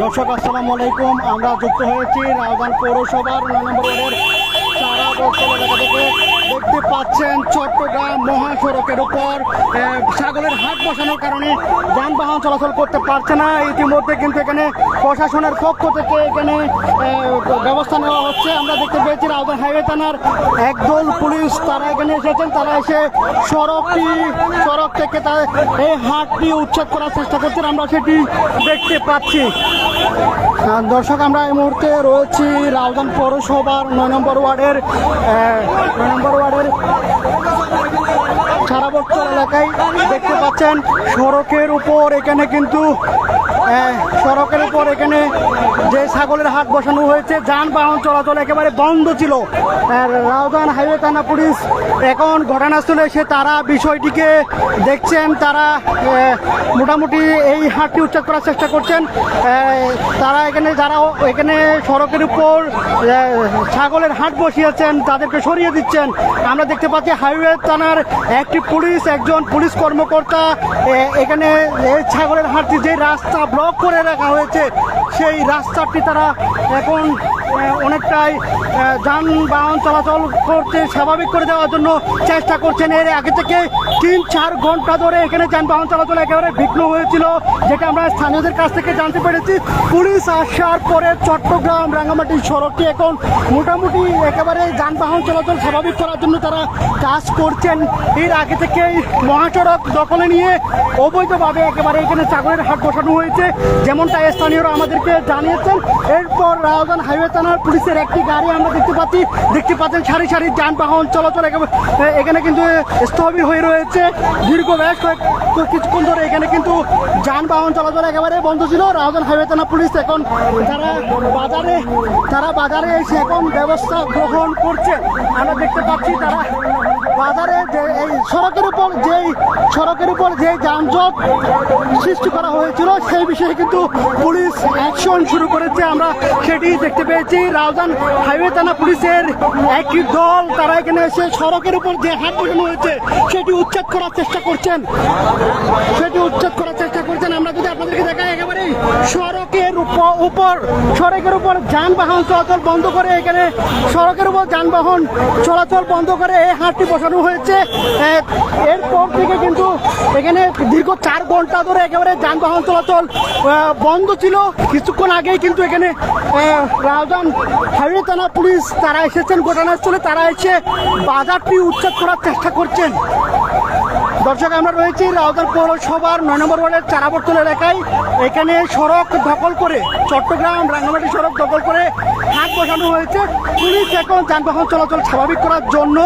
দর্শক আসসালামু আলাইকুম। আমরা যুক্ত হয়েছি রাজধান পৌরসভার নয় নম্বর চারা বস্ত্র এলাকা থেকে দেখতে পাচ্ছেন চট্টগ্রাম মহাসড়কের উপর। আহ, ছাগলের হাট বসানোর কারণে যানবাহন চলাচল করতে পারছে না। ইতিমধ্যে কিন্তু এখানে প্রশাসনের পক্ষ থেকে এখানে ব্যবস্থা নেওয়া হচ্ছে। আমরা দেখতে পেয়েছি রাজধান হাইওয়ে থানার একদল পুলিশ তারা এখানে এসেছেন। তারা এসে সড়কটি সড়ক থেকে তার এই হাটটি উচ্ছেদ করার চেষ্টা করছেন। আমরা সেটি দেখতে পাচ্ছি। দর্শক আমরা এই মুহূর্তে রয়েছি রাউজান পৌরসভার নয় নম্বর ওয়ার্ডের নয় নম্বর ওয়ার্ডের সারাবত্তর এলাকায় দেখতে পাচ্ছেন সড়কের উপর। এখানে কিন্তু সড়কের উপর এখানে যে ছাগলের হাট বসানো হয়েছে, যানবাহন চলাচল একেবারে বন্ধ ছিল। আর রাউজান হাইওয়ে থানা পুলিশ এখন ঘটনাস্থলে এসে তারা বিষয়টিকে দেখছেন, তারা মোটামুটি এই হাটটি উচ্ছেদ করার চেষ্টা করছেন। তারা এখানে যারা এখানে সড়কের উপর ছাগলের হাট বসিয়েছেন, তাদেরকে সরিয়ে দিচ্ছেন। আমরা দেখতে পাচ্ছি হাইওয়ে থানার একটি পুলিশ, একজন পুলিশ কর্মকর্তা এখানে ছাগলের হাটটি যে রাস্তা ব্লক করে রাখা হয়েছে। সেই রাস্তাটি তারা এখন অনেকটাই যানবাহন চলাচল করতে স্বাভাবিক করে দেওয়ার জন্য চেষ্টা করছেন। এর আগে থেকে তিন চার ঘণ্টা ধরে এখানে যানবাহন চলাচল একেবারে বিঘ্ন হয়েছিল, যেটা আমরা স্থানীয়দের কাছ থেকে জানতে পেরেছি। পুলিশ আসার পরে চট্টগ্রাম রাঙ্গামাটি সড়কটি এখন মোটামুটি একেবারে যানবাহন চলাচল স্বাভাবিক করার জন্য তারা কাজ করছেন। এর আগে থেকেই মহাসড়ক দখলে নিয়ে অবৈধভাবে একেবারে এখানে ছাগলের হাট বসানো হয়েছে, যেমনটা স্থানীয়রা আমাদেরকে জানিয়েছেন। এরপর রাজধান হাইওয়ে থানার পুলিশের একটি গাড়ি আমরা দেখতে পাচ্ছি। দেখতে পাচ্ছেন সারি সারি যানবাহন চলাচল এখানে কিন্তু স্থবির হয়ে রয়েছে। দীর্ঘ বেশ কিছুক্ষণ ধরে এখানে কিন্তু যানবাহন চলাচল একেবারে বন্ধ ছিল। রাজধান হাইওয়ে থানা পুলিশ এখন তারা বাজারে তারা বাজারে এসে এখন ব্যবস্থা গ্রহণ করছে। আমরা দেখতে পাচ্ছি তারা বাজারে যে এই সড়কের উপর যেই, সড়কের উপর যে যানজট সৃষ্টি করা হয়েছিল, সেই বিষয়ে কিন্তু পুলিশ অ্যাকশন শুরু করেছে। আমরা সেটি দেখতে পেয়েছি। রাউজান হাইওয়ে থানা পুলিশের একটি দল, তারা এখানে এসে সড়কের উপর যে হাট বসানো হয়েছে, সেটি উচ্ছেদ করার চেষ্টা করছেন। সেটি উচ্ছেদ করার চেষ্টা করছেন। আমরা যদি আপনাদেরকে দেখাই সড়কের উপ- উপর সড়কের উপর যানবাহন চলাচল বন্ধ করে এখানে সড়কের উপর যানবাহন চলাচল বন্ধ করে এই হাটটি বসানো হয়েছে। এরপর থেকে কিন্তু এখানে দীর্ঘ চার ঘণ্টা ধরে একেবারে যানবাহন চলাচল বন্ধ ছিল। কিছুক্ষণ আগেই কিন্তু এখানে রাজধান হাইওয়ে থানা পুলিশ তারা এসেছেন, ঘটনাস্থলে তারা এসে বাজারটি উচ্ছেদ করার চেষ্টা করছেন। দর্শক, আমরা রয়েছি রাউদার পৌরসভার নয় নম্বর ওয়ার্ডের চারাবর্তন এলাকায়। এখানে সড়ক দখল করে, চট্টগ্রাম রাঙ্গামাটি সড়ক দখল করে হাট বসানো হয়েছে। পুলিশ এখন যানবাহন চলাচল স্বাভাবিক করার জন্য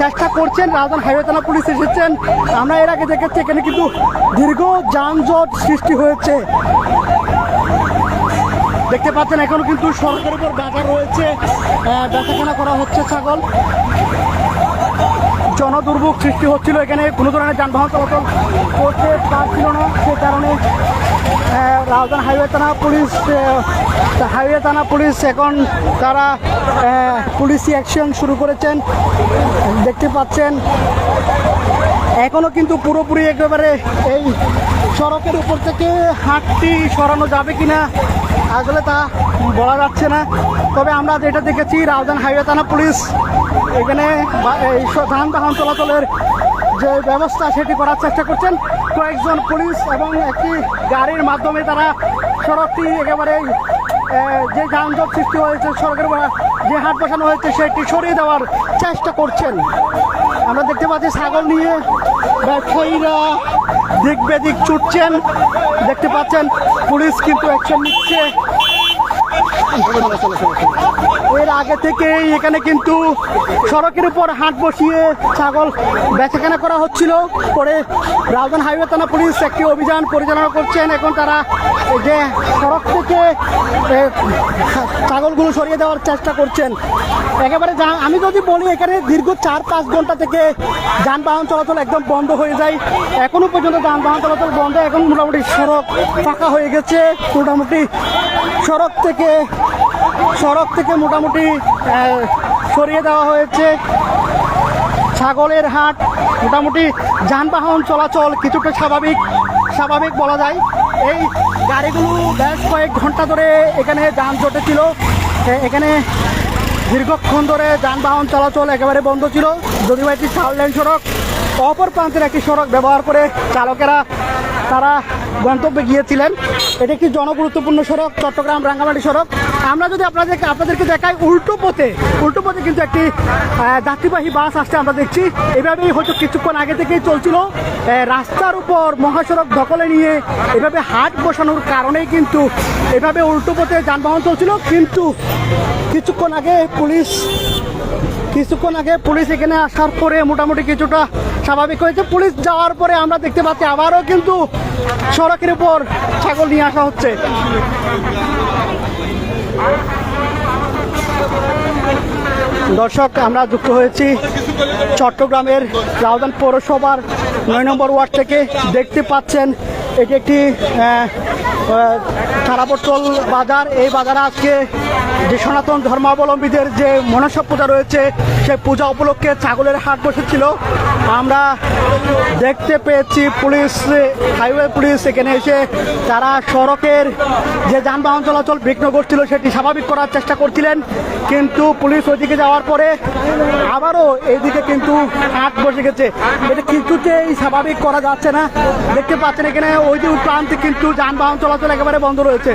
চেষ্টা করছেন রাজধান হাইওয়ে থানা পুলিশ এসেছেন। আমরা এর আগে দেখেছি, এখানে কিন্তু দীর্ঘ যানজট সৃষ্টি হয়েছে। দেখতে পাচ্ছেন, এখনও কিন্তু সড়কের উপর বাজার রয়েছে। বেচাকেনা করা হচ্ছে ছাগল। জনদুর্ভোগ সৃষ্টি হচ্ছিল এখানে। কোনো ধরনের যানবাহন চলাচল করতে পারছিল না। সে কারণে রাজধানী হাইওয়ে থানা পুলিশ হাইওয়ে থানা পুলিশ এখন তারা পুলিশি অ্যাকশন শুরু করেছেন। দেখতে পাচ্ছেন এখনও কিন্তু পুরোপুরি একেবারে এই সড়কের উপর থেকে হাটটি সরানো যাবে কিনা আসলে তা বলা যাচ্ছে না। তবে আমরা যেটা দেখেছি, রাজধানী হাইওয়ে থানা পুলিশ এখানে এই ধান যানবাহন চলাচলের যে ব্যবস্থা সেটি করার চেষ্টা করছেন কয়েকজন পুলিশ এবং একটি গাড়ির মাধ্যমে তারা সড়কটি একেবারে যে যানজট সৃষ্টি হয়েছে, সড়কের যে হাট বসানো হয়েছে, সেটি সরিয়ে দেওয়ার চেষ্টা করছেন। আমরা দেখতে পাচ্ছি ছাগল নিয়ে ব্যবসায়ীরা দিক বেদিক ছুটছেন। দেখতে পাচ্ছেন পুলিশ কিন্তু অ্যাকশন নিচ্ছে। এর আগে থেকেই এখানে কিন্তু সড়কের উপর হাট বসিয়ে ছাগল বেচাকেনা করা হচ্ছিল। পরে রাজধান হাইওয়ে থানা পুলিশ একটি অভিযান পরিচালনা করছেন। এখন তারা যে সড়ক থেকে ছাগলগুলো সরিয়ে দেওয়ার চেষ্টা করছেন। একেবারে আমি যদি বলি এখানে দীর্ঘ চার পাঁচ ঘণ্টা থেকে যানবাহন চলাচল একদম বন্ধ হয়ে যায়। এখনও পর্যন্ত যানবাহন চলাচল বন্ধ। এখন মোটামুটি সড়ক ফাঁকা হয়ে গেছে। মোটামুটি সড়ক থেকে সড়ক থেকে মোটামুটি সরিয়ে দেওয়া হয়েছে। ছাগলের হাট, মোটামুটি যানবাহন চলাচল কিছুটা স্বাভাবিক স্বাভাবিক বলা যায়। এই গাড়িগুলো বেশ কয়েক ঘণ্টা ধরে এখানে যানজটে ছিল এখানে দীর্ঘক্ষণ ধরে যানবাহন চলাচল একেবারে বন্ধ ছিল। যদিও একটি চার লেন সড়ক, অপর প্রান্তের একটি সড়ক ব্যবহার করে চালকেরা তারা গন্তব্যে গিয়েছিলেন। এটি একটি জনগুরুত্বপূর্ণ সড়ক, চট্টগ্রাম রাঙ্গামাটি সড়ক। আমরা যদি আপনাদেরকে আপনাদেরকে দেখাই উল্টো পথে উল্টো পথে কিন্তু একটি যাত্রীবাহী বাস আসছে আমরা দেখছি। এভাবেই হয়তো কিছুক্ষণ আগে থেকেই চলছিল। রাস্তার উপর মহাসড়ক দখলে নিয়ে এভাবে হাট বসানোর কারণেই কিন্তু এভাবে উল্টো পথে যানবাহন চলছিল। কিন্তু কিছুক্ষণ আগে পুলিশ কিছুক্ষণ আগে পুলিশ এখানে আসার পরে মোটামুটি কিছুটা স্বাভাবিক হয়েছে। পুলিশ যাওয়ার পরে আমরা দেখতে পাচ্ছি আবারও কিন্তু সড়কের উপর ছাগল নিয়ে আসা হচ্ছে। দর্শক, আমরা যুক্ত হয়েছি চট্টগ্রামের রাউদান পৌরসভার নয় নম্বর ওয়ার্ড থেকে। দেখতে পাচ্ছেন, এটি একটি তারাপটল বাজার, এই বাজারে আজকে যে সনাতন ধর্মাবলম্বীদের যে মনসা পূজা রয়েছে, সেই পূজা উপলক্ষে ছাগলের হাট বসেছিল। আমরা দেখতে পেয়েছি পুলিশ, হাইওয়ে পুলিশ, এখানে এসে তারা সড়কের যে যানবাহন চলাচল বিঘ্ন করছিল সেটি স্বাভাবিক করার চেষ্টা করছিলেন। কিন্তু পুলিশ ওইদিকে যাওয়ার পরে আবারও এইদিকে কিন্তু হাট বসে গেছে। এটা কিছুতেই স্বাভাবিক করা যাচ্ছে না। দেখতে পাচ্ছেন এখানে ওই যে প্রান্তে কিন্তু যানবাহন চলাচল একেবারে বন্ধ রয়েছে।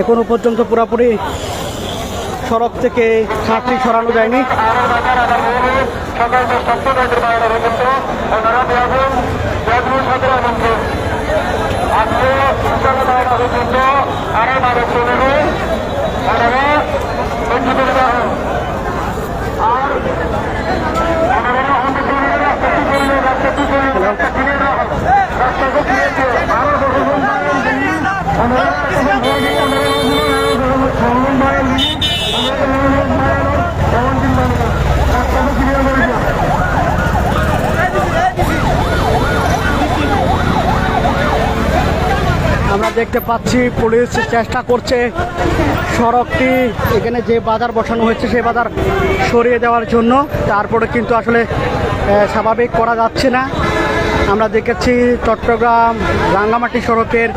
এখনও পর্যন্ত পুরোপুরি সড়ক থেকে হাটটি সরানো যায়নি। সকাল দশটা পনেরো বারোটা পর্যন্ত ওনারা দেখুন জাতীয় সতেরো মন্ত্রী আজকে সকাল বারোটা পর্যন্ত আরও বারো পনেরো ওনারা হোক। আর ওনারা রাস্তা রাস্তা রাস্তা। দেখতে পাচ্ছি, পুলিশ চেষ্টা করছে সড়কটি, এখানে যে বাজার বসানো হয়েছে সেই বাজার সরিয়ে দেওয়ার জন্য। তারপরে কিন্তু আসলে স্বাভাবিক করা যাচ্ছে না। আমরা দেখেছি চট্টগ্রাম রাঙ্গামাটি সড়কের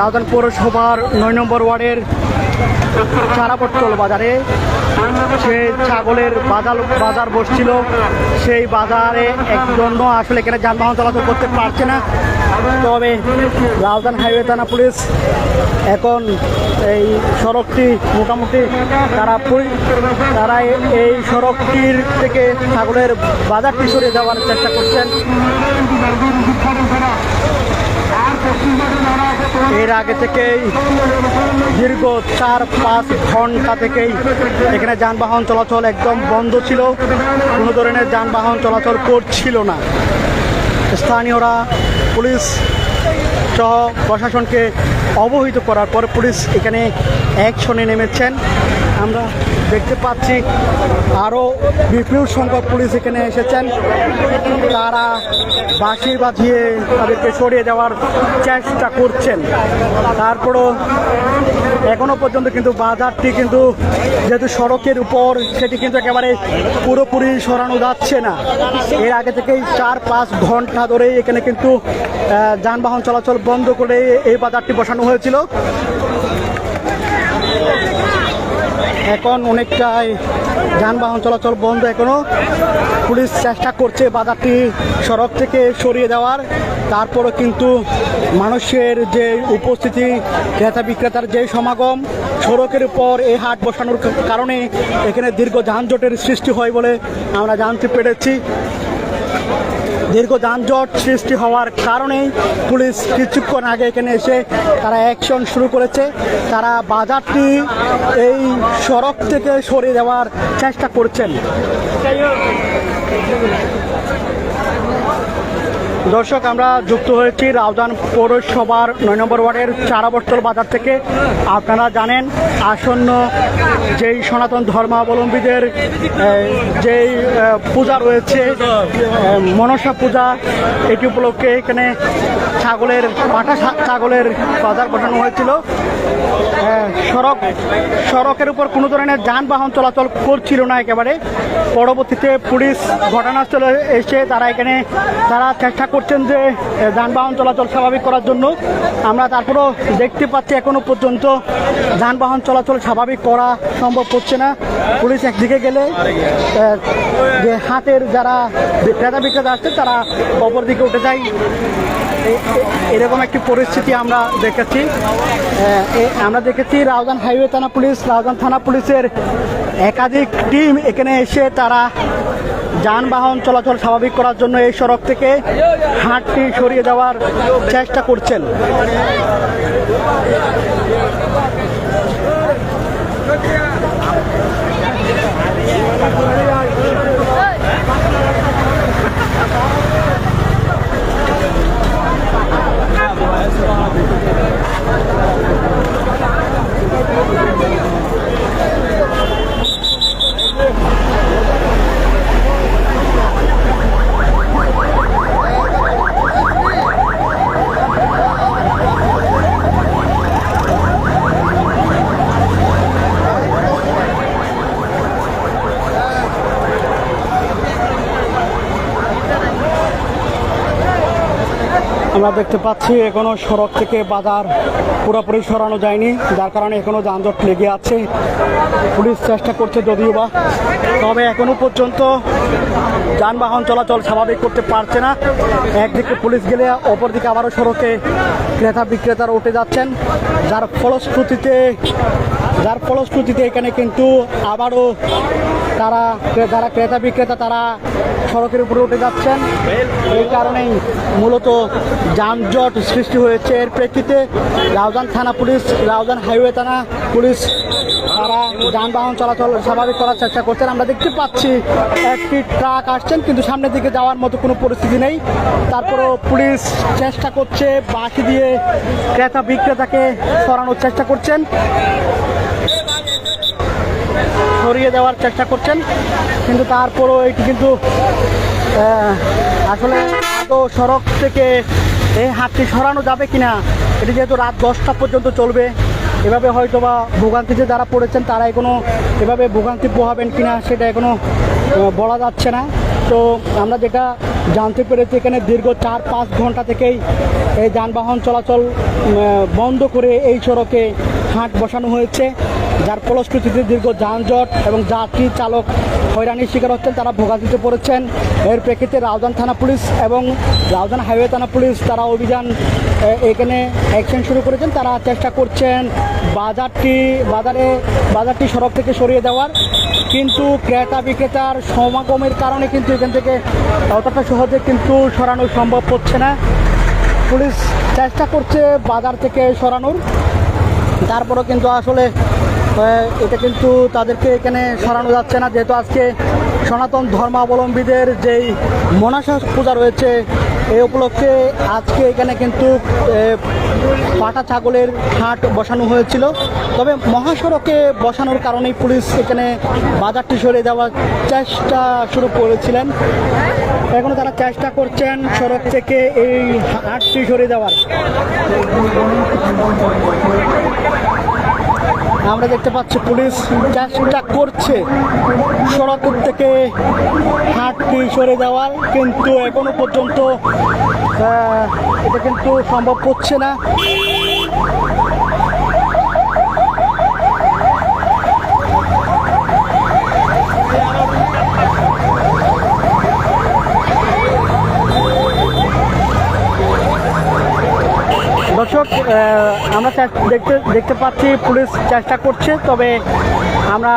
রাজধানী পৌরসভার নয় নম্বর ওয়ার্ডের চারাপট্টল বাজারে সে ছাগলের বাজার বাজার বসছিল। সেই বাজারে একজন্য আসলে এখানে যানবাহন চলাচল করতে পারছে না। তবে রাজধান হাইওয়ে থানা পুলিশ এখন এই সড়কটি মোটামুটি তারা তারা এই সড়কটির থেকে ছাগলের বাজারটি সরিয়ে দেওয়ার চেষ্টা করছেন। এর আগে থেকেই দীর্ঘ চার পাঁচ ঘণ্টা থেকেই এখানে যানবাহন চলাচল একদম বন্ধ ছিল। কোনো ধরনের যানবাহন চলাচল করছিল না। স্থানীয়রা পুলিশ সহ প্রশাসনকে অবহিত করার পর পুলিশ এখানে অ্যাকশনে নেমেছেন। আমরা দেখতে পাচ্ছি আরও বিপুল সংখ্যক পুলিশ এখানে এসেছেন। তারা বাঁশি বাজিয়ে তাদেরকে সরিয়ে দেওয়ার চেষ্টা করছেন। তারপরও এখনও পর্যন্ত কিন্তু বাজারটি কিন্তু যেহেতু সড়কের উপর, সেটি কিন্তু একেবারে পুরোপুরি সরানো যাচ্ছে না। এর আগে থেকেই চার পাঁচ ঘণ্টা ধরে এখানে কিন্তু যানবাহন চলাচল বন্ধ করে এই বাজারটি বসানো হয়েছিল। এখন অনেকটাই যানবাহন চলাচল বন্ধ এখনও। পুলিশ চেষ্টা করছে বাজারটি সড়ক থেকে সরিয়ে দেওয়ার। তারপরও কিন্তু মানুষের যে উপস্থিতি ক্রেতা বিক্রেতার যে সমাগম, সড়কের উপর এই হাট বসানোর কারণে এখানে দীর্ঘ যানজটের সৃষ্টি হয় বলে আমরা জানতে পেরেছি। দীর্ঘ যানজট সৃষ্টি হওয়ার কারণেই পুলিশ কিছুক্ষণ আগে এখানে এসে তারা অ্যাকশন শুরু করেছে। তারা বাজারটি এই সড়ক থেকে সরে দেওয়ার চেষ্টা করছেন। দর্শক, আমরা যুক্ত হয়েছি রাউজান পৌরসভার নয় নম্বর ওয়ার্ডের চারাবর্তল বাজার থেকে। আপনারা জানেন, আসন্ন যেই সনাতন ধর্মাবলম্বীদের যেই পূজা রয়েছে মনসা পূজা, এটি উপলক্ষে এখানে ছাগলের ছা- ছাগলের বাজার বসানো হয়েছিল। সড়ক, সড়কের উপর কোনো ধরনের যানবাহন চলাচল করছিল না একেবারে। পরবর্তীতে পুলিশ ঘটনাস্থলে এসে তারা এখানে, তারা চেষ্টা করছেন যে যানবাহন চলাচল স্বাভাবিক করার জন্য। আমরা তারপরও দেখতে পাচ্ছি এখনও পর্যন্ত যানবাহন চলাচল স্বাভাবিক করা সম্ভব হচ্ছে না। পুলিশ একদিকে গেলে যে হাতের যারা ক্রেতা বিক্রেতা আসছে তারা অপর দিকে উঠে যায়। এরকম একটি পরিস্থিতি আমরা দেখেছি। আমরা দেখেছি রাউজান হাইওয়ে থানা পুলিশ রাউজান থানা পুলিশের একাধিক টিম এখানে এসে তারা যানবাহন চলাচল স্বাভাবিক করার জন্য এই সড়ক থেকে হাটটি সরিয়ে দেওয়ার চেষ্টা করছেন। আমরা দেখতে পাচ্ছি এখনও সড়ক থেকে বাজার পুরোপুরি সরানো যায়নি, যার কারণে এখনও যানজট লেগে আছে। পুলিশ চেষ্টা করছে যদিও বা, তবে এখনও পর্যন্ত যানবাহন চলাচল স্বাভাবিক করতে পারছে না। একদিকে পুলিশ গেলে, অপরদিকে আবারও সড়কে ক্রেতা বিক্রেতারা উঠে যাচ্ছেন। যার ফলশ্রুতিতে যার ফলশ্রুতিতে এখানে কিন্তু আবারও তারা যারা ক্রেতা বিক্রেতা তারা সড়কের উপরে উঠে যাচ্ছেন। এই কারণেই মূলত যানজট সৃষ্টি হয়েছে। এর প্রেক্ষিতে রাউজান থানা পুলিশ, রাউজান হাইওয়ে থানা পুলিশ তারা যানবাহন চলাচল স্বাভাবিক করার চেষ্টা করছেন। আমরা দেখতে পাচ্ছি একটি ট্রাক আসছেন, কিন্তু সামনের দিকে যাওয়ার মতো কোনো পরিস্থিতি নেই। তারপরও পুলিশ চেষ্টা করছে, বাঁশি দিয়ে ক্রেতা বিক্রেতাকে সরানোর চেষ্টা করছেন। সরিয়ে দেওয়ার চেষ্টা করছেন, কিন্তু তারপরও এটি কিন্তু আসলে আদৌ সড়ক থেকে এই হাতটি সরানো যাবে কিনা, এটি যেহেতু রাত দশটা পর্যন্ত চলবে, এভাবে হয়তো বা ভোগান্তিতে যারা পড়েছেন, তারা এখনও এভাবে ভোগান্তি পোহাবেন কিনা সেটা এখনও বলা যাচ্ছে না। তো আমরা যেটা জানতে পেরেছি, এখানে দীর্ঘ চার পাঁচ ঘণ্টা থেকেই এই যানবাহন চলাচল বন্ধ করে এই সড়কে হাট বসানো হয়েছে। যার ফলশ্রুতিতে দীর্ঘ যানজট এবং যাত্রী চালক হয়রানির শিকার হচ্ছেন, তারা ভোগান্তিতে পড়েছেন। এর প্রেক্ষিতে রাউজান থানা পুলিশ এবং রাউজান হাইওয়ে থানা পুলিশ, তারা অভিযান এখানে অ্যাকশন শুরু করেছেন। তারা চেষ্টা করছেন বাজারটি, বাজারে, বাজারটি সড়ক থেকে সরিয়ে দেওয়ার। কিন্তু ক্রেতা বিক্রেতার সমাগমের কারণে কিন্তু এখান থেকে অতটা সহজে কিন্তু সরানো সম্ভব হচ্ছে না। পুলিশ চেষ্টা করছে বাজার থেকে সরানোর। তারপরও কিন্তু আসলে এটা কিন্তু তাদেরকে এখানে সরানো যাচ্ছে না। যেহেতু আজকে সনাতন ধর্মাবলম্বীদের যেই মনাসা পূজা রয়েছে এই উপলক্ষে আজকে এখানে কিন্তু পাটা ছাগলের হাট বসানো হয়েছিল। তবে মহাসড়কে বসানোর কারণেই পুলিশ এখানে বাজারটি সরিয়ে যাওয়ার চেষ্টা শুরু করেছিলেন। এখনও তারা চেষ্টা করছেন সড়ক থেকে এই হাটটি সরে দেওয়ার আমরা দেখতে পাচ্ছি পুলিশ চেষ্টা করছে সড়ক থেকে হাটটি সরে যাওয়ার, কিন্তু এখনও পর্যন্ত এটা কিন্তু সম্ভব হচ্ছে না দর্শক আহ, আমরা দেখতে দেখতে পাচ্ছি, পুলিশ চেষ্টা করছে, তবে আমরা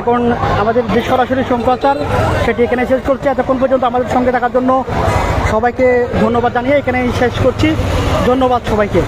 এখন আমাদের যে সরাসরি সম্প্রচার, সেটি এখানে শেষ করছি। এতক্ষণ পর্যন্ত আমাদের সঙ্গে থাকার জন্য সবাইকে ধন্যবাদ জানিয়ে এখানে শেষ করছি। ধন্যবাদ সবাইকে।